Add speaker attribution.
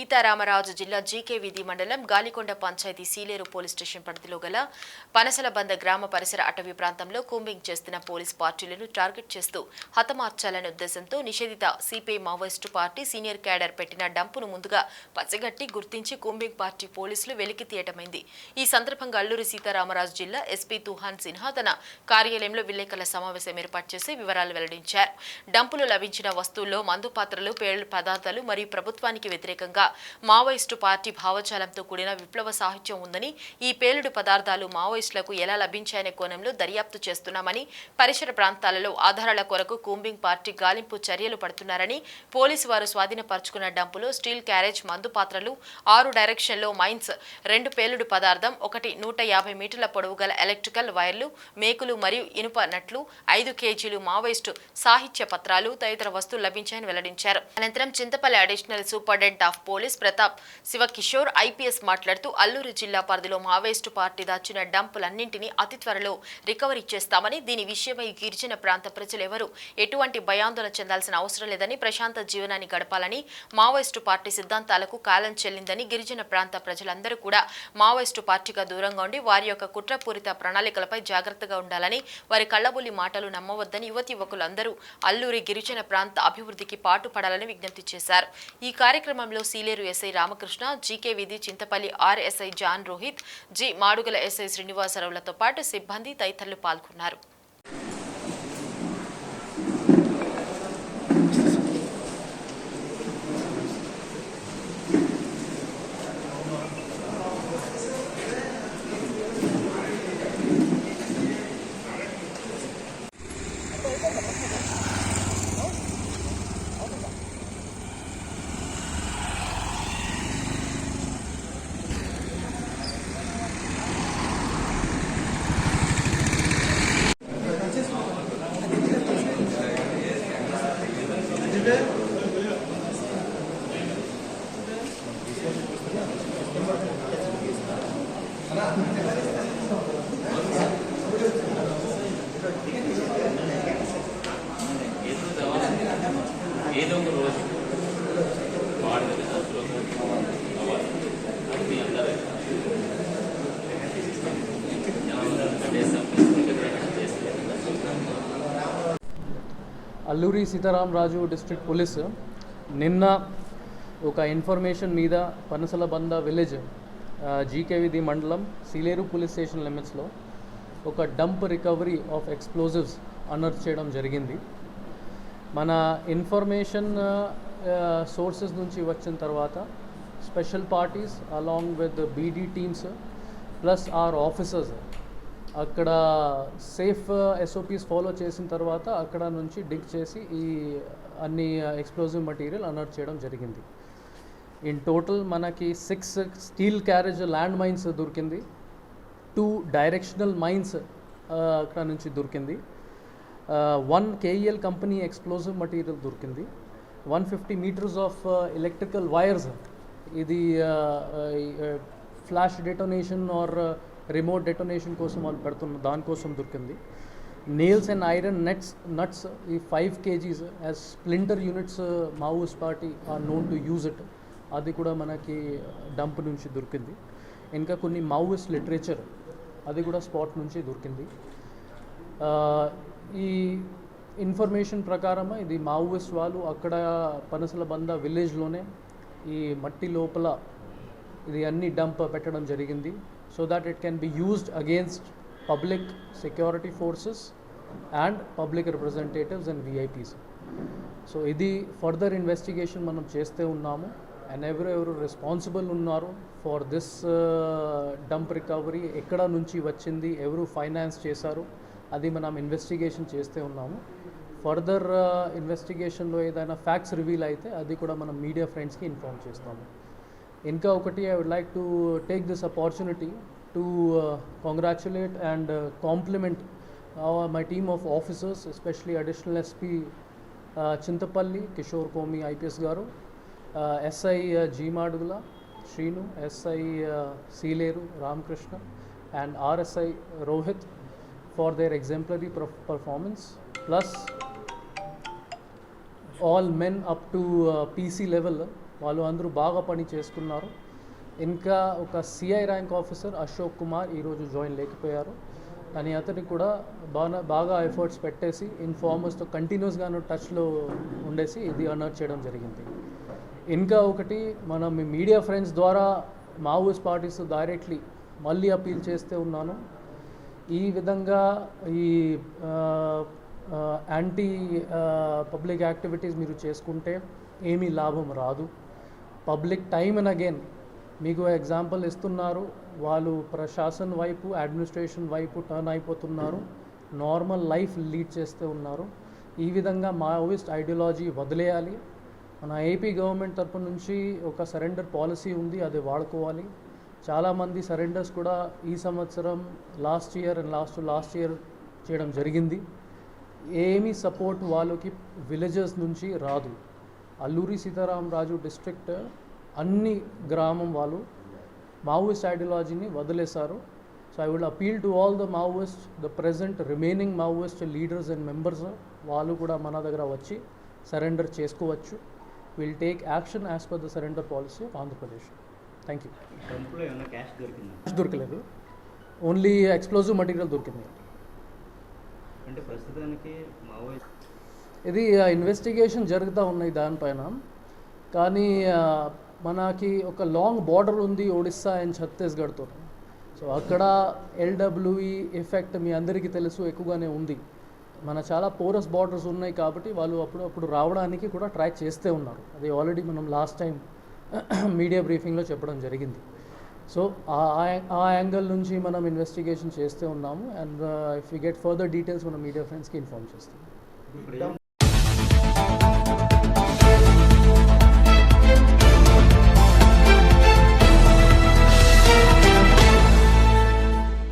Speaker 1: సీతారామరాజు జిల్లా జీకే వీధి మండలం Galikonda panchayat Sileru police station పరిధిలో గల పనసలబంద గ్రామ పరిసర అటవీ ప్రాంతంలో కూంబింగ్ చేస్తున్న పోలీస్ పార్టీలను టార్గెట్ చేస్తూ హతమార్చాలనే ఉద్దేశంతో నిషేధిత CPI Maoist party senior cadre పెట్టిన డంపును ముందుగా పసిగట్టి గుర్తించి కూంబింగ్ పార్టీ పోలీసులు వెలికి తీయటమైంది. ఈ సందర్భంగా అల్లూరి సీతారామరాజు జిల్లా ఎస్పీ తుహాన్ సిన్హా తన కార్యాలయంలో విలేకరుల సమావేశం ఏర్పాటు చేసి వివరాలు వెల్లడించారు. డంపులు లభించిన వస్తువుల్లో మందు పాత్రలు పేర్ల పదార్థాలు మరియు ప్రభుత్వానికి వ్యతిరేకంగా మావోయిస్టు పార్టీ భావజాలంతో కూడిన విప్లవ సాహిత్యం ఉందని ఈ పేలుడు పదార్థాలు మావోయిస్టులకు ఎలా లభించాయనే కోణంలో దర్యాప్తు చేస్తున్నామని పరిసర ప్రాంతాలలో ఆధారాల కొరకు కూంబింగ్ పార్టీ గాలింపు చర్యలు పడుతున్నారని పోలీసు వారు స్వాధీనపరుచుకున్న డంపులో స్టీల్ క్యారేజ్ మందు పాత్రలు ఆరు డైరెక్షన్లో మైన్స్ రెండు పేలుడు పదార్థం ఒకటి నూట యాభై మీటర్ల పొడవు గల ఎలక్ట్రికల్ వైర్లు మేకులు మరియు ఇనుప నట్లు ఐదు కేజీలు మావోయిస్టు సాహిత్య పత్రాలు తదితర వస్తువులు లభించాయని వెల్లడించారు. అనంతరం Chintapalli additional superintendent of police Pratap Shivakishore IPS మాట్లాడుతూ అల్లూరు జిల్లా పరిధిలో మావోయిస్టు పార్టీ దాచిన డంపులన్నింటినీ అతి త్వరలో రికవరీ చేస్తామని దీని విషయమై గిరిజన ప్రాంత ప్రజలెవరూ ఎటువంటి భయాందోళన చెందాల్సిన అవసరం లేదని ప్రశాంత జీవనాన్ని గడపాలని మావోయిస్టు పార్టీ సిద్ధాంతాలకు కాలం చెల్లిందని గిరిజన ప్రాంత ప్రజలందరూ కూడా మావోయిస్టు పార్టీగా దూరంగా ఉండి వారి యొక్క కుట్రపూరిత ప్రణాళికలపై జాగ్రత్తగా ఉండాలని వారి కళ్ళబుల్లి మాటలు నమ్మవద్దని యువతి యువకులందరూ అల్లూరి గిరిజన ప్రాంత అభివృద్ధికి పాటుపడాలని విజ్ఞప్తి చేశారు. ఈ కార్యక్రమంలో Sileru SI Ramakrishna GK Veedhi Chintapalli RSI John Rohit G Madugula SI శ్రీనివాసరావులతో పాటు సిబ్బంది తదితరులు పాల్గొన్నారు
Speaker 2: ఏదో ఒక రోజు వాడుతుంది అందులో అవ్వాలి అది మీ అందరూ చేస్తాం చేస్తే
Speaker 3: అల్లూరి సీతారాం రాజు డిస్ట్రిక్ట్ పోలీస్ నిన్న ఒక ఇన్ఫర్మేషన్ మీద పనసలబంద విలేజ్ జీకేవిధి మండలం సీలేరు పోలీస్ స్టేషన్ లిమిట్స్లో ఒక dump recovery of explosives unearth చేయడం జరిగింది. మన ఇన్ఫర్మేషన్ సోర్సెస్ నుంచి వచ్చిన తర్వాత special parties along with BD teams plus our officers అక్కడ సేఫ్ ఎస్ఓపీస్ ఫాలో చేసిన తర్వాత అక్కడ నుంచి డిగ్ చేసి ఈ అన్ని ఎక్స్ప్లోజివ్ మటీరియల్ అనర్ట్ చేయడం జరిగింది. ఇన్ టోటల్ మనకి six steel carriage land mines దొరికింది టూ డైరెక్షనల్ మైన్స్ అక్కడ నుంచి దొరికింది. One KEL company explosive material దొరికింది. One fifty metres of electrical wires ఇది flash detonation or remote detonation కోసం వాళ్ళు పెడుతున్న దానికోసం దొరికింది. Nails and iron nets nuts ఈ five KGs as splinter units Maos party are known to use it అది కూడా మనకి uh, డంప్ నుంచి దొరికింది. ఇంకా కొన్ని మావోయిస్ట్ లిటరేచర్ అది కూడా స్పాట్ నుంచి దొరికింది. Uh, ఈ ఇన్ఫర్మేషన్ ప్రకారం ఇది మావోయిస్ట్ వాళ్ళు అక్కడ పనసల బంద విలేజ్లోనే ఈ మట్టి లోపల ఇది అన్ని డంప్ పెట్టడం జరిగింది. So that it can be used against public security forces and public representatives and VIPs so ఇది ఫర్దర్ ఇన్వెస్టిగేషన్ మనం చేస్తే ఉన్నాము. అండ్ ఎవరు ఎవరు రెస్పాన్సిబుల్ ఉన్నారు ఫర్ దిస్ డంప్ రికవరీ ఎక్కడ నుంచి వచ్చింది ఎవరు ఫైనాన్స్ చేశారు అది మనం ఇన్వెస్టిగేషన్ చేస్తే ఉన్నాము. ఫర్దర్ ఇన్వెస్టిగేషన్లో uh, ఏదైనా ఫ్యాక్ట్స్ రివీల్ అయితే అది కూడా మనం మీడియా ఫ్రెండ్స్కి ఇన్ఫార్మ్ చేస్తాము. ఇంకా ఒకటి I would like to take this opportunity to congratulate and compliment my team of officers especially additional SP Chintapalli Kishore Komi IPS garu SI G Madugula Srinu SI Sileru Ramakrishna and RSI Rohit for their exemplary perf- performance plus all men up to uh, PC level వాళ్ళు అందరూ బాగా పని చేసుకున్నారు. ఇంకా ఒక CI rank officer Ashok Kumar ఈరోజు join లేకపోయారు. కానీ అతనికి కూడా బాగా బాగా ఎఫర్ట్స్ పెట్టేసి ఇన్ఫార్మర్స్తో కంటిన్యూస్గాను టచ్లో ఉండేసి ఇది అనర్ చేయడం జరిగింది. ఇంకా ఒకటి మనం మీ మీడియా ఫ్రెండ్స్ ద్వారా మావోయిస్ట్ పార్టీస్ డైరెక్ట్లీ మళ్ళీ అపీల్ చేస్తే ఉన్నాను. ఈ విధంగా ఈ యాంటీ పబ్లిక్ యాక్టివిటీస్ మీరు చేసుకుంటే ఏమీ లాభం రాదు. Public time and again. మీకు ఎగ్జాంపుల్ ఇస్తున్నారు. వాళ్ళు ప్రశాసన్ వైపు అడ్మినిస్ట్రేషన్ వైపు టర్న్ అయిపోతున్నారు. నార్మల్ లైఫ్ లీడ్ చేస్తూ ఉన్నారు. ఈ విధంగా మావోయిస్ట్ ఐడియాలజీ వదిలేయాలి. మన ఏపీ గవర్నమెంట్ తరపు నుంచి ఒక సరెండర్ పాలసీ ఉంది అది వాడుకోవాలి. చాలామంది సరెండర్స్ కూడా ఈ సంవత్సరం last year and last last year చేయడం జరిగింది. ఏమీ సపోర్ట్ వాళ్ళకి విలేజెస్ నుంచి రాదు. అల్లూరి సీతారామరాజు డిస్ట్రిక్ట్ అన్ని గ్రామం వాళ్ళు మావోయిస్ట్ ఐడియాలజీని వదిలేశారు. So I will appeal to all the Maoist the present remaining Maoist leaders and members వాళ్ళు కూడా మన దగ్గర వచ్చి సరెండర్ చేసుకోవచ్చు. Will take action as per the surrender policy of Andhra Pradesh thank you
Speaker 4: cash
Speaker 3: దొరకలేదు. Only explosive material దొరికింది.
Speaker 4: అంటే ప్రస్తుతానికి మావోయిస్ట్
Speaker 3: ఇది ఇన్వెస్టిగేషన్ జరుగుతూ ఉన్నాయి దానిపైన. కానీ మనకి ఒక లాంగ్ బార్డర్ ఉంది ఒడిస్సా అండ్ ఛత్తీస్గఢ్తో. సో అక్కడ ఎల్డబ్ల్యూఈ ఎఫెక్ట్ మీ అందరికీ తెలుసు ఎక్కువగానే ఉంది. మన చాలా పోరస్ బార్డర్స్ ఉన్నాయి కాబట్టి వాళ్ళు అప్పుడు అప్పుడు రావడానికి కూడా ట్రై చేస్తే ఉన్నారు. అది ఆల్రెడీ మనం లాస్ట్ టైం మీడియా బ్రీఫింగ్లో చెప్పడం జరిగింది. సో ఆ ఆ- యాంగిల్ నుంచి మనం ఇన్వెస్టిగేషన్ చేస్తూ ఉన్నాము. And if you get further details మన మీడియా ఫ్రెండ్స్కి ఇన్ఫార్మ్ చేస్తాం